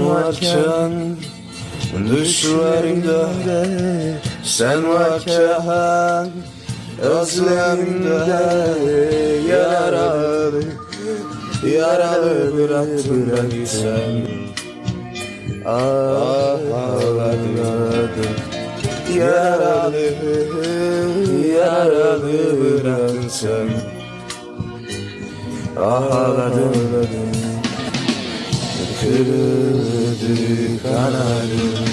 varken Düşlerimde sen varken Özlemimde yaralı Yaralı bıraktın beni sen. Ah ağladım. Yaralı Yaralı bıraktın sen. Ağladım Kırıldı kanarım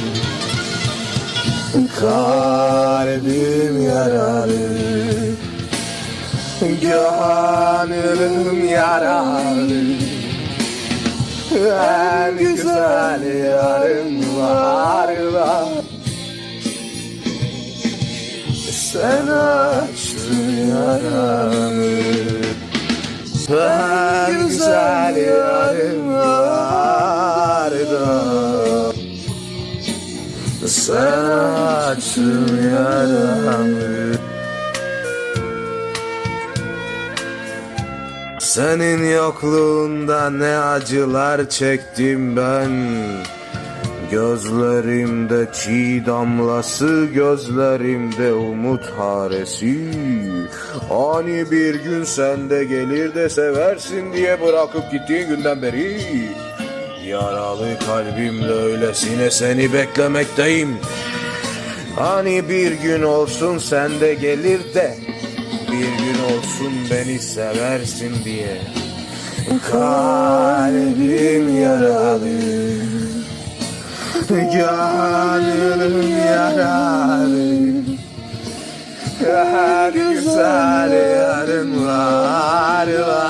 Kalbim yaralı Gönlüm yaralı. En güzel yarım var Sen açtın yaramı. En güzel yarım Sen açtın yaramı. Senin yokluğunda ne acılar çektim ben. Gözlerimde çiğ damlası, gözlerimde umut haresi. Ani bir gün sen de gelir de seversin diye bırakıp gittiğin günden beri Yaralı kalbimle öylesine seni beklemekteyim. Hani bir gün olsun sen de gelir de Bir gün olsun beni seversin diye. Kalbim yaralı Gönlüm yaralı. Her güzel yarın var var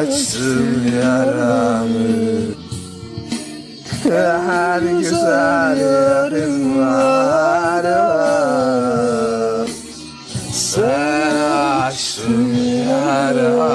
açtım yaramı. Her güzel yarın var. Sen açtın yaramı.